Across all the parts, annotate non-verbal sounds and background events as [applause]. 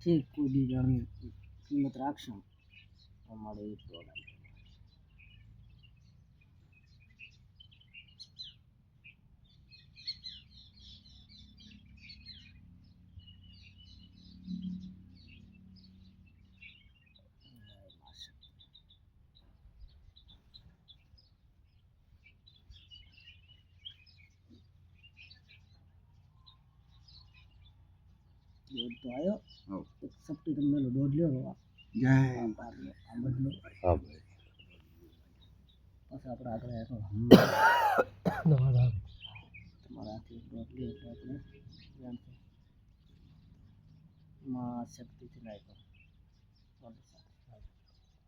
છે કોઈ બી જણની કિંમત રાખશો અમારે એ પ્રોગ્રામ તો આવ્યો. એક સપટી તમને દોઢ લ્યો બાબા. જય. આમ બદલો હા ભાઈ. પછી આપણે આગળ આવ્યા તમારા હાથે. દોઢ લ્યો એટલે આપણે જાણશું માં શક્તિથી નાખ્યો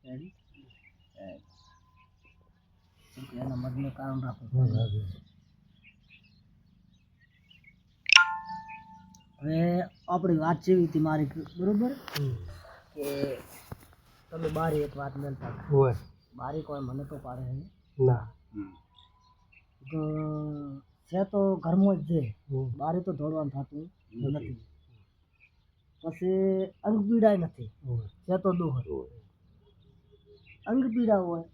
રેડી એના મગનું કારણ રાખો. હવે આપણી વાત જેવી હતી મારી બરોબર? કે તમે બારી એક વાત મેળતા. હોય. બારી કોઈ મને તો પાડે નહીં. ના. તો છે તો ઘરમાં જ છે. બારે તો દોડવાનું થતું નથી. પછી અંગ પીડાય નથી. છે તો દુઃખ અંગ પીડા હોય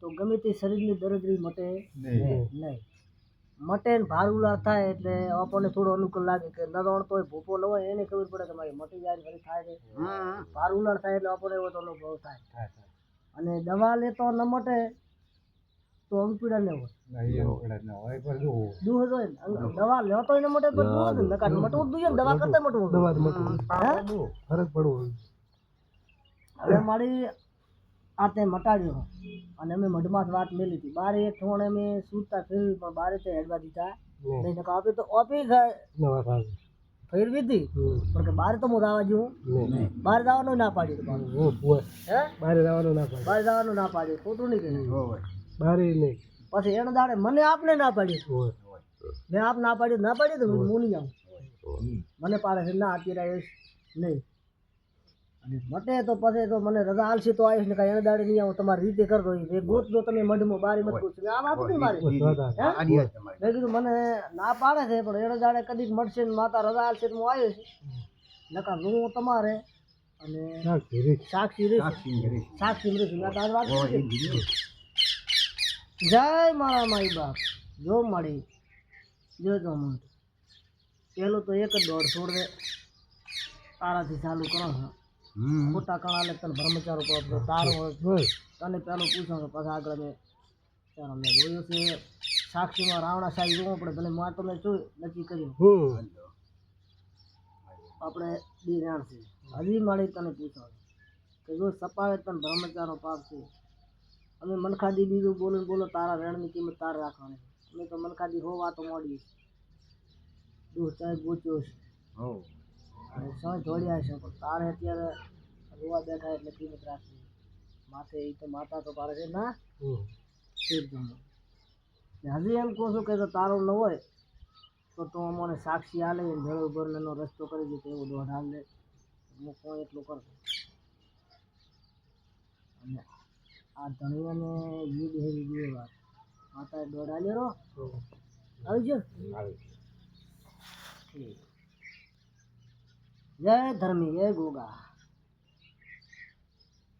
તો ગમે તે શરીરની દરદરી મટે નહીં. મટે ને ભાર ઉલાર થાય એટલે આપણને થોડો અનુકૂળ લાગે કે નરણ તોય ભૂપો ન હોય એને ખબર પડે કે મારી મટી જાય ને થાય છે. હમ. ભાર ઉલાર થાય એટલે આપણને એવો અનુભવ થાય. અને દવા લેતો ન મટે તો અંકુડા ના હોય. હોય. દવા લેતો ન મટે તો મટવું જોઈએ દવા કરતા મટવું. દવા મટવું ફરક પડવો હવે મારી આ તે મટાડ્યો અને અમે મઢમાં વાત મેલી હતી. બારે એક ઠોણે અમે સૂતા ફેરવી પણ બારે તે હેડવા દીધા. નહીં નકર આપે તો ઓપી ફેરવી હતી? પણ કે બારે તો હું દાવા જેવું? બહાર જવાનું ના પાડ્યું બારે. હું હોય. હે? બહાર જવાનું ના પાડ્યું. બહાર જવાનું ના પાડ્યું. ખોટું નહીં કહ્યું હોય. બહાર નહીં. પછી એને દાડે મને આપને ના પાડ્યું. મેં આપ ના પાડ્યું ના પાડ્યું તો હું નહીં આવું. મને પાડે છે ના અત્યારે નહીં. મટે તો પછી તો મને રજા આલશે તો આવીશ ને કઈ એને દાડે નહીં આવું તમારી રીતે કરતો એ ગોત દો તમે મઢમાં બારી મત પૂછો. આ વાત નહીં મારે. હે? મેં કીધું મને ના પાડે છે પણ એને દાડે કદી મળશે ને માતા રજા આલશે તો હું આવ્યો છું નકા હું તમારે અને સાક્ષી સાક્ષી કરી. મેં તારી વાત. જય મારા માઈ બાપ. જો મળી જો જો મને પેલું તો એક જ દોડ છોડ દે તારાથી ચાલુ કરો હમ. ખોટા કણા લે તને બ્રહ્મચાર ઉપર તારો હોય. તને પેલું પૂછો કે પછી આગળ મેં ચાલો મેં જોયું છે સાક્ષીમાં રાવણા સાહેબ જોવું પડે ભલે માં તો મેં જોયું નક્કી કર્યું આપણે દી રાણ છે. હજી મળી તને પૂછો. કે જો સપાવે તને બ્રહ્મચારો પાપ છે. અમે મનખાદી બીજું બોલો બોલો તારા રેણની કિંમત તારે રાખવાની અમે તો મનખાદી હો વાતો મોડી દૂધ ચાય પૂછ્યો છે. હોવ. અને સહ જોડ્યા છે પણ તારે અત્યારે રોવા બેઠા એટલે કિંમત રાખી માથે એ તો માતા તો પાડે છે. ના? હજી એમ કહું છું કે જો તારો ન હોય તો તું અમને સાક્ષી આલે ભેળો ભરનો રસ્તો કરી દે એવું દોઢ લે હું કોઈ એટલું કરતો અને આ ધણીયાને વીડ હેવી બે વાત. માતાએ દોઢ હાલ્યો રો આવી ગયો? આવી ઠીક. જય ધર્મી જય ગોગા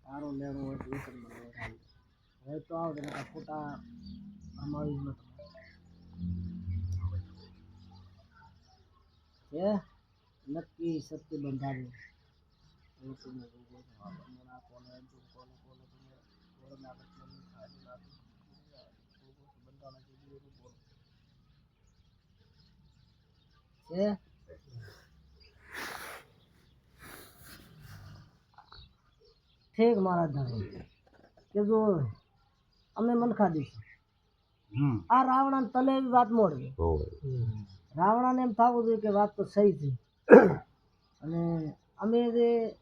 તારો લેણો હોય તો એ કરી મને દોઢ હાલ હવે તો આવો તને આ ખોટા અમારી જ નથી છે નક્કી સત્ય બંધાવે એવું તમે ગોગો તો આ બંને ના કોને તું કોને કોને તમે કોને ના બચલો નહીં ખાય ના ગોગો તો બંધાણા જે બીજું બોલો છે ઠીક મારા ધણી. કે જો અમે મનખા દઈશું. આ રાવણા તને એવી વાત મોડવી. રાવણાને એમ થવું જોઈએ કે વાત તો સહી છે. અને અમે જે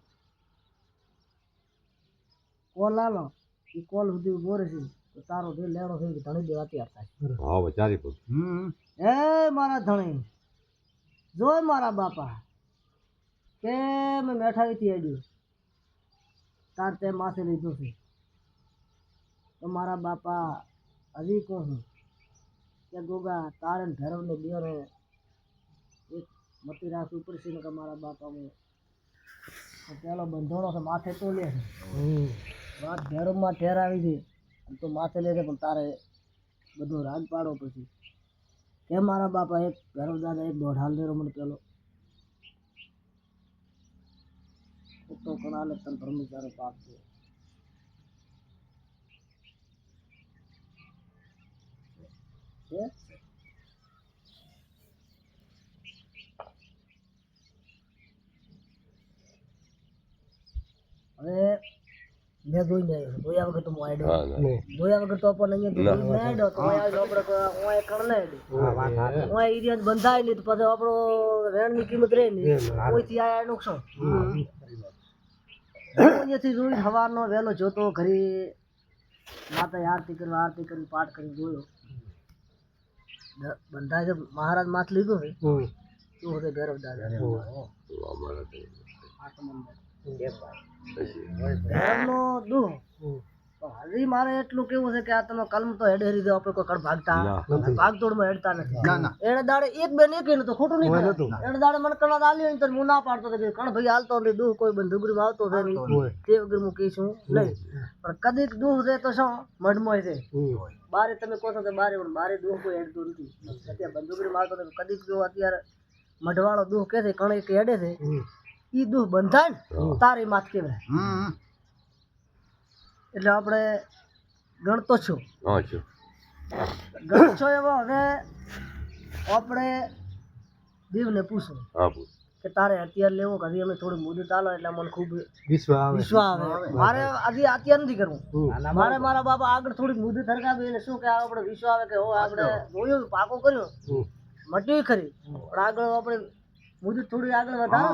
કોલ આલો એ કોલ સુધી ઊભો રહેશે. તો તારો જે લેણો છે એ ધણી દેવા તૈયાર થાય. હમ. હે મારા ધણી જોય મારા બાપા કે મેં મેઠાઈથી તાર તે માથે લીધું છે. તો મારા બાપા હજી કહું છું કે ગોગા તારે ને ભૈરવને એક મતી રાખ ઉપર છે ને કે મારા બાપા હું પેલો બંધોણો છે માથે તો લે છે. વાત ભૈરવમાં ઠેરાવી છે તો માથે લે છે પણ તારે બધો રાગ પાડો પછી કેમ મારા બાપા એક ભૈરવ દાદા એક દોઢાલ દેરો મને પેલો તો કણાલે તન બ્રહ્મચારો છે છે હવે મેં જોઈ ને જોયા વગર તો હું આઈડો નહીં વગર તો આપણને અહીંયા જોઈ ના. તો અહીંયા આપણે કોઈ- ઓય કર ના આઈડો એરિયા બંધાય નહીં તો પછી આપણો રેણની કિંમત રહે નહીં. કોઈથી આયા નુકસાન હું અહીંયાથી જોઈ સવારનો વહેલો જોતો ઘરે માતા આરતી કરવા આરતી કરી પાઠ કરી જોયો. બંધાય છે મહારાજ માથ લીધો ને હમ. શું હતું ભૈરવ દાદા? ભૈરવનો દુઃખ. હજી મારે એટલું કેવું છે કે આ તમે કલમ તો હેડ હેરી દો આપણે કોઈ કડ ભાગતા ભાગદોડમાં હેડતા નથી. એને દાડે એક બેન એક તો ખોટું નહીં એને દાડે મને કણવા આલી હોય તો હું ના પાડતો કે કણ ભાઈ હાલતો નથી દુઃખ કોઈ બંધુગરીમાં આવતો છે નહીં તે વગર હું કહીશું નહીં. પણ કદીક દુઃખ છે તો શું? મઢમોય છે બારે તમે કહો છો કે બારે પણ બારે દુઃખ કોઈ હેડતું નથી. અત્યારે બંધુગરીમાં આવતો નથી કદીક જો અત્યારે મઢવાળો દુઃખ કે છે કણ એક હેડે છે ઈ દુઃખ બંધાય ને તારી માથ કેવરાય એટલે આપણે ગણતો છો. ગણતો એવો હવે આપણે દેવને પૂછો કે તારે અત્યારે લેવો કે હજી અમે થોડી મુદત આલો એટલે મને ખૂબ વિશ્વ આવે. વિશ્વાસ આવે. મારે હજી અત્યારે નથી કરવું. મારે મારા બાપા આગળ થોડીક મુદત હરગાવી એટલે શું કે આપણે વિશ્વ આવે કે હો આપણે જોયું પાકો કર્યો. મટી ખરી. પણ આગળ આપણે મુદત થોડું આગળ વધારો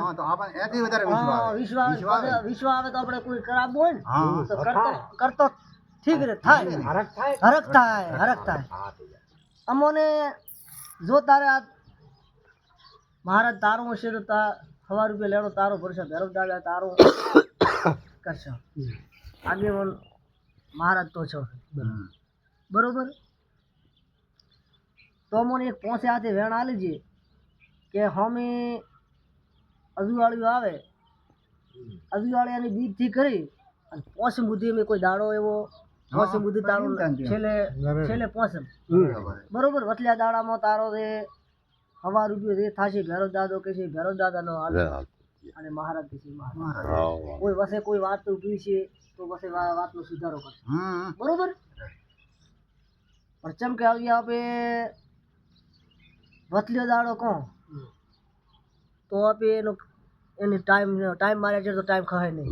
હા વિશ્વાસ આવે. વિશ્વાસ આવે તો આપણે કોઈ કરાવવું હોય ને તો કરતો કરતો ઠીક રે થાય. હરક થાય હરક થાય અમોને જો તારે આ મહારાજ તારું હશે તો તા સવાર રૂપિયા લેણો તારો ભરશે ભૈરવ દાદા તારું કરશે. આગેવાન મહારાજ તો છો. બરોબર? તો મને એક પોસે હાથે વેણ આલી છે કે હોમી અજુવાળીઓ આવે અજુવાળિયાની બીજથી કરી અને પોસમ બુદ્ધિ અમે કોઈ દાડો એવો પોસમ બુદ્ધિ તારો છેલ્લે છેલ્લે પોસમ બરોબર. વટલિયા દાડામાં તારો રે હવા રૂપિયો રે થાશે ભેરો દાદો કે છે ભૈરવ દાદાનો હાલ. અને મહારાજ કે છે મહારાજ. કોઈ વસે કોઈ વાત ઊભી છે તો વસે વાત વાતનો સુધારો કરશે. બરોબર? પરચમ કે આવી આપે વતલ્યો દાડો કોણ? તો આપી એનો એની ટાઈમ ટાઈમ મારે છે તો ટાઈમ ખાય નહીં.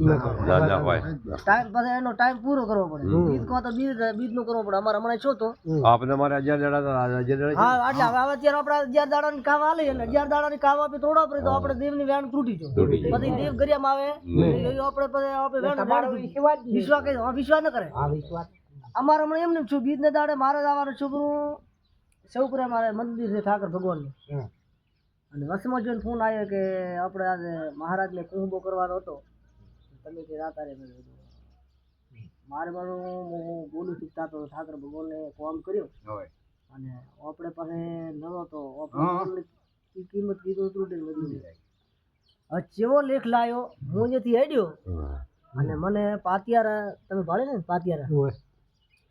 ટાઈમ પછી એનો ટાઈમ પૂરો કરવો પડે. બીજ કહો તો બીજ બીજનું કરવો પડે. અમારે હમણાં છો તો આપને મારે અગિયાર દાડા અગિયાર હા એટલે હવે અત્યારે આપણે અગિયાર દાડાની કાવા આલી એટલે અગિયાર દાડાની કાવા આપી થોડો પડે તો આપણે દેવની વેણ તૂટી જાય પછી દેવ ગરિયામાં આવે એ આપણે પછી આપણે વેણ વિશ્વાસ કહે વિશ્વાસ ન કરે. અમારે હમણાં એમને છું બીજ ને દાડે મારે જવાનું છોકરું સૌપુરે મારે મંદિર છે ઠાકર ભગવાનનું. અને વસમાં જોઈને ફોન આવ્યો કે આપણે આજે મહારાજને કુંભો કરવાનો હતો. તમે કે રાતારે મેં કીધું. મારે મારું હું બોલું શીખતા તો ઠાકર ભગવાનને કોમ કર્યો. અને આપણે પાસે નવો તો કિંમત કીધું ત્રુટી વધી જાય. ચેવો લેખ લાયો હું અહીંયાથી હેડ્યો. અને મને પાતિયારા તમે ભાડે ને પાતિયારા?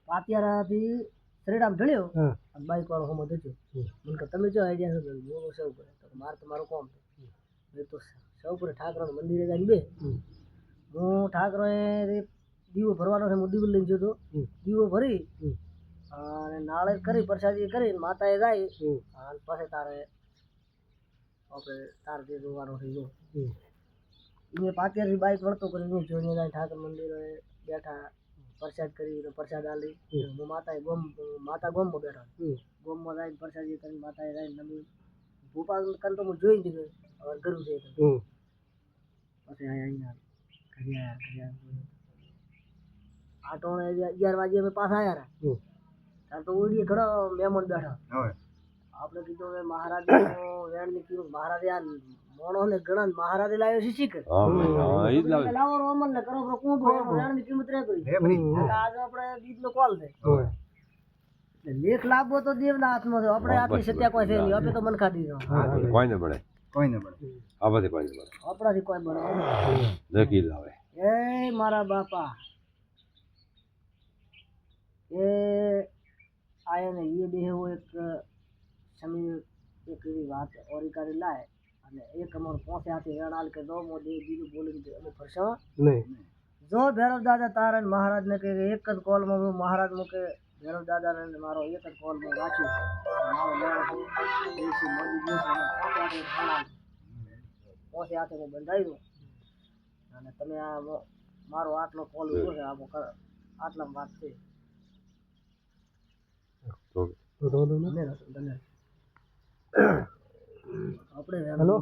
પાતિયારાથી શ્રીરામ ઢળ્યો હા. અને બાઈક વાળો હમો. દેજો મને કે તમે જો આઈડિયા છે બોલો સૌ કરે તો મારે તમારું કોમ મેં તો સૌ કરે ઠાકરાનું મંદિરે જઈને બે. હું ઠાકરોએ દીવો ભરવાનો છે હું દીવો લઈને જતો. દીવો ભરી અને નાળે કરી પ્રસાદી કરી માતાએ જાય. અને પછી તારે આપણે તારે જે જોવાનો થઈ ગયો. મેં પાટિયાથી બાઈક વળતો કરી હું જોઈને જાય ઠાકર મંદિરે બેઠા. પ્રસાદ કરી ને પ્રસાદ આલી હું માતાએ ગોમ માતા ગોમમાં બેઠા. ગોમમાં જઈને પ્રસાદી કરી માતાએ જઈને નમી. ભોપાલ કન તો હું જોઈ દીધું. હવે કરું છે પછી અહીંયા ઘરે આયા ઘરે આયા આટોણે અગિયાર વાગે અમે પાછા આવ્યા ત્યારે તો ઓડીએ ઘણા મહેમાન બેઠા. આપણે કીધું હવે મહારાજ વેણની કીધું મહારાજે આ મોણો ને ગણન મહારાજે લાવ્યો છે શીખર. હા એ જ લાવે. લાવો રોમન ને કરો કરો કુંભ એનો વેણની કિંમત રે કરી આજે આપણે બીજનો કોલ છે. લેખ લાભો તો દેવના હાથમાં છે આપણે આટલી સત્યા કોઈ છે નહીં આપણે તો મનખા દીધો કોઈ ને મળે કોઈ ને મળે આ કોઈ ને મળે આપણાથી કોઈ બને નહીં. લાવે એ મારા બાપા. એ આયા ને એ બે એવો એક સમીર એક એવી વાત ઓરી કરી લાય અને એક અમર પોસે હાથે રણાલ કે દો મો દે બીજું બોલી અમે ફરશો? નહીં. જો ભૈરવ દાદા તારે ને મહારાજને કહે કે એક જ કોલમાં હું મહારાજ મૂકે ભૈરવ દાદાને મારો એક જ કોલમાં વાંચ્યું મારો. દેશી ગયો અને પોસે હાથે બંધાયું અને તમે આ મારો આટલો કોલ ઊભો છે આ આટલા વાત છે. તો તો તો તો ધન્ય રસમ, ધન્ય. આપણે હેલો?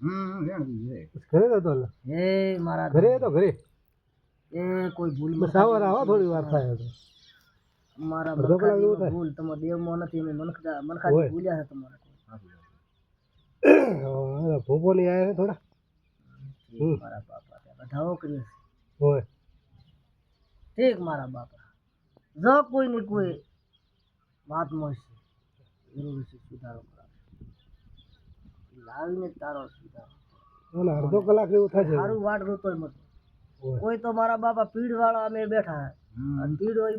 હમ ઘરે હતો એ હે મારા ઘરે તો ઘરે? એ કોઈ ભૂલ બસ આવો થોડી વાર થાય તો. મારા થાય. ભૂલ તમારા દેવમાં નથી અમે મનખા મનખા. ભૂલ્યા છે તમારે [coughs] હા, ભોપો ની આયા છે થોડા. મારા બાપા બધાઓ કરીએ છે હોય. ઠીક મારા બાપા. જો કોઈ ને કોઈ વાત મળશે જરૂર છે સુધારો લાવીને તારો સુધારો. અડધો કલાક જેવું થાય સારું વાટ રોતો મત કોઈ તો મારા બાપા પીડ વાળા અમે બેઠા અને પીડ હોય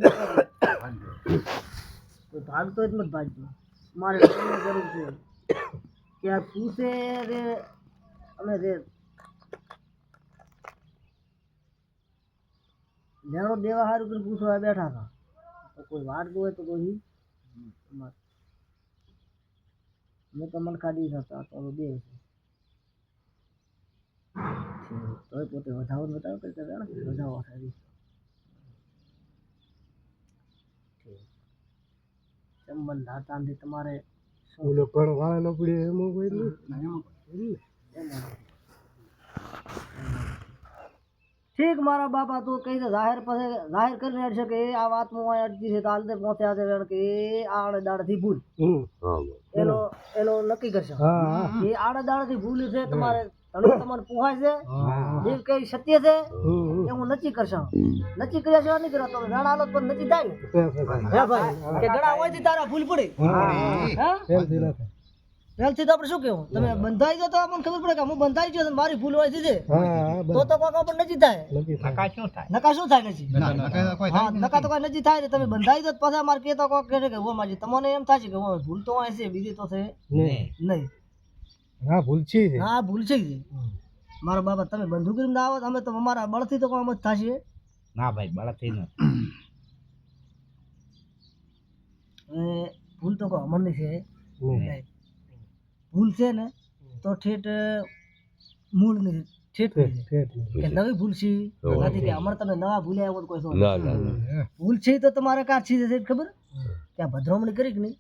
તો ભાગતો જ મત ભાગતો. મારે જરૂર છે. કે આ પૂછે રે અમે રે. જેનો દેવા સારું કરીને પૂછવા બેઠા હતા. કોઈ વાટ હોય તો કોઈ મેં તો મન કાઢી હતા તો બે છે. તોય પોતે વધાવો ને વધાવો કરી કરે ને? વધાવો સારી સંબંધ હતા તમારે શું? કણ વાળા નો પડી એમાં કોઈ નહીં ઠીક મારા બાપા તું કહી દે જાહેર પાસે જાહેર કરીને અડશે કે એ આ વાતમાં હું અડધી છે તો હાલ દે પહોંચે હાથે કે એ આડે દાડથી ભૂલ એનો એનો નક્કી કરશો. એ આડે દાડથી ભૂલ છે તમારે ધણી તમારે પુહાય છે જે કઈ સત્ય છે એ હું નક્કી કરશે. નક્કી કર્યા છે નહીં કર્યા તો વેણ હાલત તો નક્કી થાય ને. હે ભાઈ કે ગળા હોય તારા ભૂલ પડી. હા પહેલથી તો આપણે શું કેવું તમે બંધાઈ ગયો તો આપણને ખબર પડે કે હું બંધાઈ ગયો તો મારી ભૂલ હોય છે તો તો કોઈ આપણને નજી થાય. નક્કી થાય. નકા શું થાય? નજી નકા હા નકા તો કોઈ નજી થાય ને તમે બંધાઈ ગયો તો પાછા મારે કહેતા કોઈ કહે કે હો માજી તમને એમ થાય છે કે હો ભૂલ તો હોય છે બીજી તો છે. નહીં નહીં. હા ભૂલ છે હા ભૂલ છે. મારા બાબા તમે બંધુગીરી ના આવો અમે તો અમારા બળથી તો કોઈ આમ જ થશે ના ભાઈ બળથી ન ભૂલ તો કોઈ અમરની છે. નહીં નહીં. ભૂલ છે ને તો ઠેઠ મૂળની ઠેઠની છે. ઠેઠ નહીં. કે નવી ભૂલ છે. નથી કે અમારે તમે નવા ભૂલ્યા કોઈ ના ના ના. ભૂલ છે તો તમારે કા છે છે ખબર? કે આ ભદ્રોમણી કરી કે નહીં.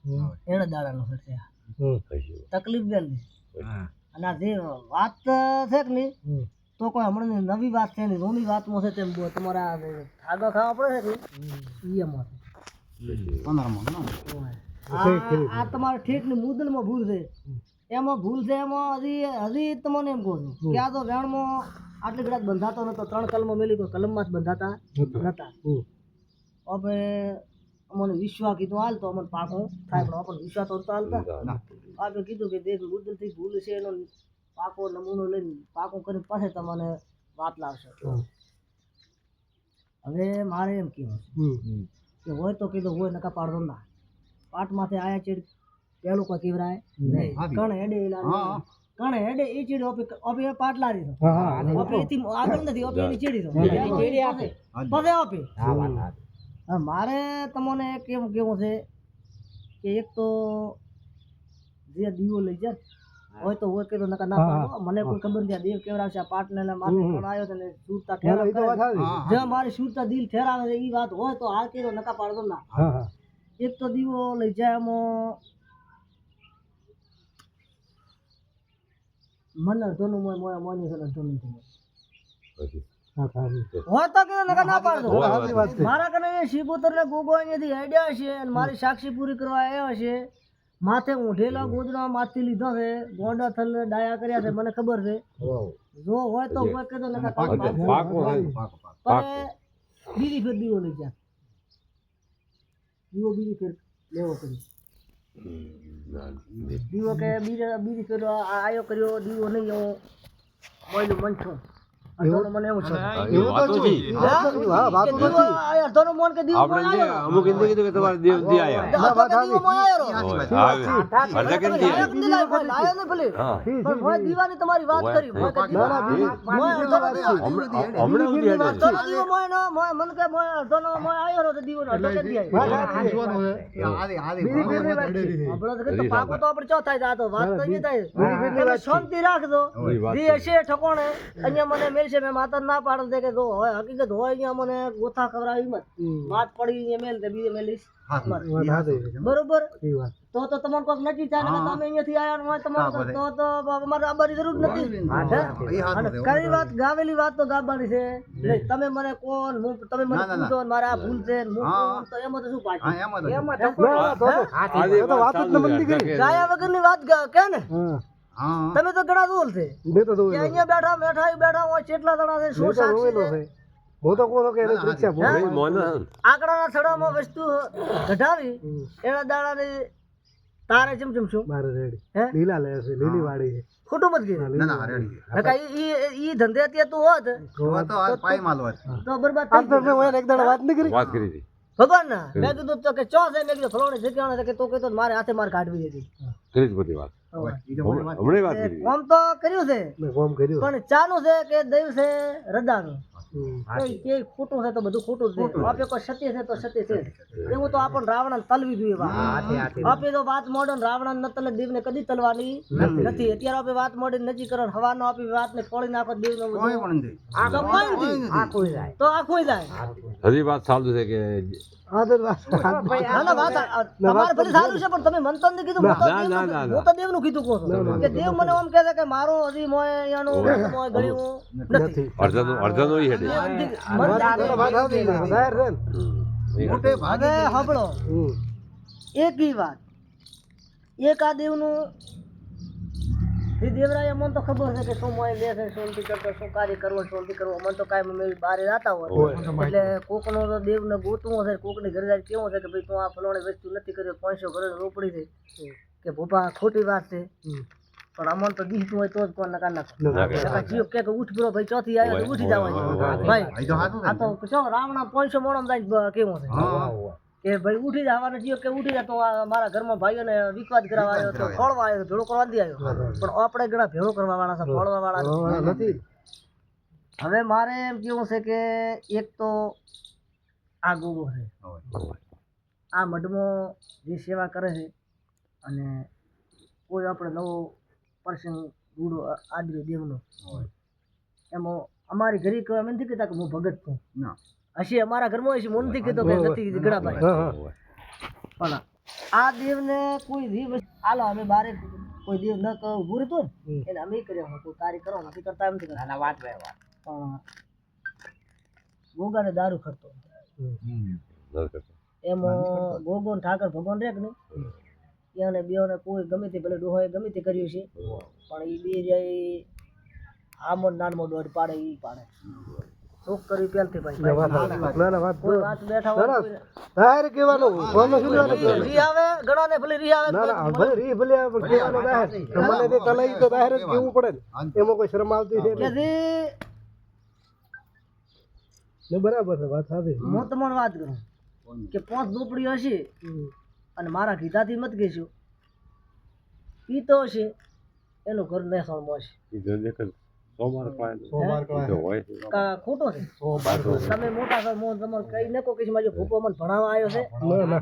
એને દાડાનો ફેર છે આ. હમ. તકલીફ વેલની. અને આ જે વાત છે કે નહીં? તો કોઈ હમણાં નવી વાત છે ને રોની વાતમાં છે તેમ તમારા તમારે આ ખાવા પડે છે? ઈ એમાં છે. પંદરમાં આ આ તમારે ઠેઠની મુદલમાં ભૂલ છે. એમાં ભૂલ છે એમાં હજી હજી તમને એમ કહું છું. કે આ તો વેણમાં આટલી કદાચ બંધાતો નતો. ત્રણ કલમો મેલી તો કલમમાં જ બંધાતા. નતા. હવે અમને વિશ્વા કીધું હાલ તો અમને પાકો. થાય પણ આપણને વિશ્વા તો હાલતા. આપણે કીધું કે દેખ મુદ્દલથી ભૂલ છે એનો પાકો નમૂનો લઈને પાકો કરીને પાસે તમને વાત લાવશે. હવે મારે એમ કહેવું કે હોય તો કીધું હોય નકા પાડો ના. પાટ માથે આયા ચીડ પેલું કોઈ કીવરાય? નહીં. કણ હેડે ઈ લારી. કણ હેડે એ ચીડ ઓપી ઓપી પાટલા હા ઓપી એથી આગળ નથી ઓપી એની ચીડી દો ચીડી આપે. પગે ઓપી મારે તમને કેમ કેવું છે કે એક તો જે દીવો લઈ જાય હોય તો હોય કે તો નકા ના મને કોઈ ખબર નથી દેવ કેવડા છે પાટ ને માથે આવ્યો છે ને સુરતા ઠેરાવ એ કરે. જે મારી સુરતા દિલ ઠેરાવે છે એ વાત હોય તો હા કે નકા પાડતો ના. એક તો દીવો લઈ જાય એમાં મન અડધોનું મોય મોય મોની સારી છે. હોય. તો. કીધું નકા ના પાડતો. હોય, સાચી વાત છે. મારા કને શિકોતર ને ગોગો અહીંયાથી હેડ્યા છે અને મારી સાક્ષી પૂરી કરવા આવ્યા છે. માથે ઊંઢેલા ગોદડા માથી લીધો છે. ગોંડા થલ ડાયા કર્યા છે મને ખબર છે. જો હોય તો કાંઈ પાકો પાકો. પણ બીજી ફેર દીવો લઈ ગયા. દીવો બીજી ફેર લેવો કર્યો ના, દીવો કે બીજો બીજી કર્યો આયો કર્યો દીવો નહીં હું મોયલું મન છું અમુક એમ કીધું કે તમારે દેવ દી. શાંતિ રાખજો ઠકોણે અહીંયા મને મેલશે મેં માતા ના પાડે છે કે જો હોય હકીકત હોય અહીંયા મને ગોથા ખવડાવી મત હમ. વાત પડી અહીંયા મેલ તે બીજે મેલીશ છે. બરોબર? તો તો તમારે કોઈક નક્કી થાય ને તમે અહીંયાથી આયા હોય તમારે તો તો અમારે આબારી જરૂર નથી. કઈ વાત ગાવેલી વાત તો ગાવાની છે. તમે મને કોણ હું તમે મને. પૂછો મારે આ ભૂલ છે હું. તો એમાં તો શું પાછું? એમ તો વાત જ ન બંધી ગઈ કરી. ગાયા વગરની વાત કે ને? તમે તો ઘણા દૂર છે. મેં તો જોયેલો અહીંયા બેઠા બેઠા બેઠા હોય કેટલા જણા છે શું સાક્ષી છે. હું તો કોનો કે એને પરીક્ષા પૂરી. મોને આંકડાના છડામાં વસ્તુ ઘટાવી. એના દાડાની તારે ચમ ચમ શું? મારે રેડી. હે? લીલા લે છે લીલી વાડી છે. ખોટું મત હા, ના ના રેડી. કા ઈ ઈ- ઈ ધંધે અત્યારે તું હોત તો આ પાઈ માલ હોત તો બરબાદ આમ થઈ તો મેં ગયું. એક દાડા વાત નહીં કરી વાત કરી હતી. ભગવાન ના મેં કીધું તો કે ચો છે મેં કીધું ફલોણી જગ્યા કે તો કીધું મારે હાથે માર કાઢવી હતી. કરી જ બધી વાત. હમણાં વાત કરી. તો કર્યું છે. મેં કર્યું. પણ ચાનું છે કે દૈવ છે રદાનું? કે ખોટું છે તો બધું ખોટું છે. આપે કોઈ સત્ય છે તો સત્ય છે. એવું તો આપણને રાવણ તલવી જોઈએ આપે તો વાત મોડર્ન રાવણ ન તલે દેવને કદી તલવાની નથી. અત્યારે આપણે વાત મોડી નજીક કરો હવાનો આપી વાત ને ફોડી નાખો દેવ કોઈ પણ નથી. તો કોઈ નથી. તો આખું જાય. હજી વાત ચાલુ છે કે આ તો વાત ના ના વાત આ- તમારે ભલે સારું છે પણ તમે મન તો કીધું હું તો ના, ના, દેવનું- ના, હું તો દેવનું કીધું કહું કે દેવ મને એમ કહે છે કે મારો હજી મોય અહીંયાનું મોય ગળ્યું નથી. ઈ હેડે. જાહેર મોટે ભાગે એક ઈ વાત. એક આ દેવનું શ્રી દેવરાય મને તો ખબર છે કે શું મોય લે છે શું નથી કરતો શું કાર્ય કરવો શું નથી કરવો મન તો કાંઈ મેં બહાર જતા હોય એટલે કોકનો તો દેવને ગોતવું છે કોકની ઘરે જાય કેવું છે કે ભાઈ તું આ ફલાણી વસ્તુ નથી કર્યો પાંચસો ઘરે રોપડી છે કે ભોપા ખોટી વાત છે. પણ અમન તો દીધું હોય તો જ કોણ નકા નાખો નકા જીવ કે કે ઉઠ બ્રો ભાઈ ચોથી આવ્યો ઉઠી જવાય ભાઈ આ તો જો રાવણા પાંચસો મોણમ જાય કેવું છે હા કે ભાઈ ઉઠી જવાનો જીવ કે ઉઠી જાય તો મારા ઘરમાં ભાઈઓને વિકવાદ કરાવવા આવ્યો તો ફોડવા આવ્યો ભેળો કરવા નથી આવ્યો. પણ આપણે ઘણા ભેળો કરવા વાળા છે ફળવા વાળા નથી. હવે મારે એમ કેવું છે કે એક તો આ ગોગો છે. આ મઢમો જે સેવા કરે છે અને કોઈ આપણે નવો પ્રસંગ ગુડો આદરી દેવનો. એમાં અમારી ઘરે કહેવા એમ નથી કહેતા કે હું ભગત છું. ના. હશે અમારા ઘરમાં હશે હું નથી કીધો કે નથી ગણાભાઈ હા હા પણ આ દેવને કોઈ રીવ હાલો અમે બારે કોઈ દેવ ન કહો ઊભું રહેતું ને એને અમે કર્યા કોઈ કાર્ય કરો નથી કરતા એમ નથી કરતા વાત પણ ગોગાને દારૂ ખરતો એમાં ગોગો ને ઠાકર ભગવાન રે કે નહીં? એને બેઓને કોઈ ગમે તે ભલે ડોહોએ ગમે તે કર્યું છે પણ એ બે જાય આમો નાનમો દોડ પાડે એ પાડે. શોખ કર્યું પહેલથી ભાઈ. ના, ના વાત કોઈ વાત બેઠા હોય ના, કેવાનો કહેવાનું. ફોનમાં શું રી આવે ઘણા ને ભલે રી આવે ના ના ભલે રી ભલે આવે પણ કહેવાનું જાહેર તમને તે તલાઈ તો બહાર જ કેવું પડે ને? એમાં કોઈ શરમ આવતી છે કે નહીં. ને બરાબર છે વાત સાચી. હું તમને વાત કરું. કે પાંચ દોપડી હશે અને મારા કીધાથી મત કહેશું પીતો હશે એનું ઘર મહેસાણમાં હશે. ખોટો છે. તમે મોટા છો મોં તમારે કઈ નકો કે મારો ભૂપો મને ભણાવવા આવ્યો છે?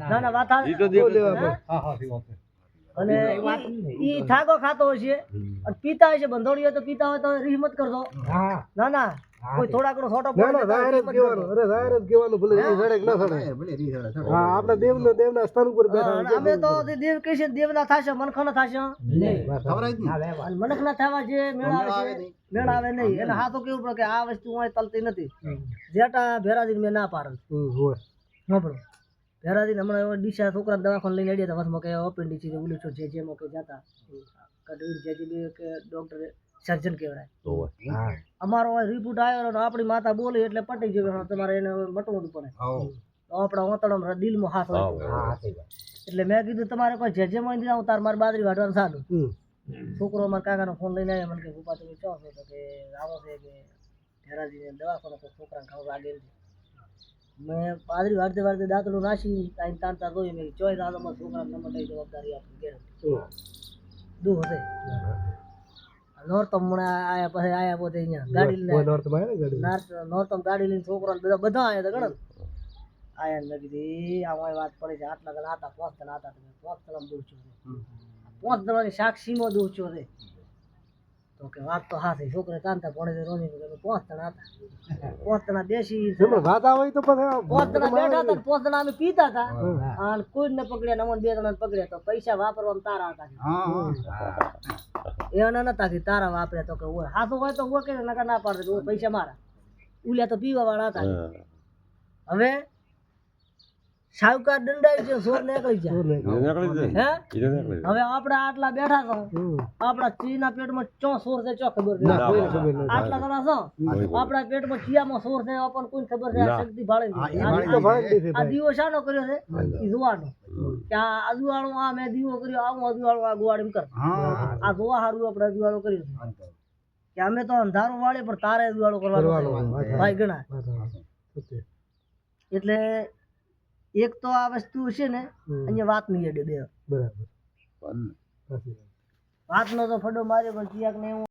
ના ના વાત? અને ઈ- થાગો ખાતો હશે અને પીતા હશે બંધોડી હોય તો પીતા હોય તો રીહ મત કરજો ના ના. કોઈ થોડા ઘણો છોટો ના ના જાહેર જ કહેવાનું અરે જાહેર જ કહેવાનું ભલે રી સડે કે ના સડે ભલે રી સડે સડે. હા આપણે દેવને દેવના સ્થાન ઉપર બેઠા અમે તો દેવ કહે છે દેવના થશે મનખાના થશે. નહીં ખબર જ નહીં. અને મનખના થવા જે મેળ આવે આવે છે નહીં. આવે નહીં. એને હાથો કેવું પડે કે આ વસ્તુ હોય તલતી નથી. જેટા ભેરાજી મેં ના પાડે. હમ, હોય. હમણાં એવો ડીસા છોકરા દવાખાને લઈને અડ્યા હતા વસમાં કે ઓપેન્ડિક્સ છે ઓલું છે જે જેમાં કે જતા. જે કે ડૉક્ટર સર્જન કહેવાય. તો અમારો રિપોર્ટ આવ્યો અને આપણી માતા બોલી એટલે પટી ગયું તમારે એને મટવું પડે. આપણા ઓતડમાં દિલમાં હાથ એટલે મેં કીધું તમારે કોઈ જે મળી દીધા હું આવું તાર મારે બાદરી વાઢવાનું સારું છોકરો અમારા કાકાનો ફોન લઈને આવ્યો મને કે પપ્પા તમે ચો છો? તો કે આવો છે કે ઘેરાજીને દવાખાનો તો છોકરાને ખાવ લાગે મેં બાદરી વાળતે વાળતે દાંતડું નાસી ટાઈમ તાંતા જોઈ મેં ચોય દાદો મારા છોકરાને નંબર લઈ જવાબદારી આપી ગેરંટી હમ. દુઃખ હશે. નોરતમ હમણાં આયા પછી આયા પોતે અહીંયા ગાડી લઈને નોર્તમ આયા ને ગાડી નાર- નોરતમ ગાડી લઈને છોકરા બધા બધા આયા હતા ગણ. આયા ને કીધી આમાં વાત પડે છે આટલા ગણા હતા પોસ્ટ ના હતા તમે જણા દૂર છો. પાંચ જણાની સાક્ષીમાં દૂર છો. રે તો કે વાત તો હા થઈ છોકરે કાંતા ભણે રોની કે પાંચ જણા હતા. પાંચ જણા બેસી વાત આવે તો પછી પાંચ જણા બેઠા હતા પાંચ જણા અમે પીતા હતા. અને કોઈ ને પકડ્યા ને બે જણા પકડ્યા તો પૈસા વાપરવામાં તારા હતા એના નતા કે તારા વાપરે તો કે ઓય હાથો હોય તો હોય કે નકા ના પાડે તો પૈસા મારા. ઉલ્યા તો પીવા વાળા હતા હવે સાવકાર દંડાય છે સોર નીકળી જાય દૂર નીકળી જાય. હે. હવે આપણે આટલા બેઠા છો. આપણા ચીના પેટમાં ચો સોર છે ચો ખબર છે? ના કોઈને ખબર નથી. આટલા જણા છો? આપણા પેટમાં ચિયામાં સોર છે આપણને કોઈ ખબર છે આ શક્તિ ભાળે આ દીવો શાનો કર્યો છે? ઈ જોવાનો. કે આ અજવાળું આ મેં દીવો કર્યો આવું અજવાળું આ ગોવાડ એમ કર. આ જોવા સારું આપણે અજુવાળો કર્યો છે. કે અમે તો અંધારું વાળે પણ તારે અજુવાળો કરવાનું. ભાઈ ગણા. એટલે એક તો આ વસ્તુ છે ને અહીંયા વાત નહીં અડે બે. બરાબર. વાત. વાતનો તો ફડો માર્યો પણ ક્યાંક ને એવું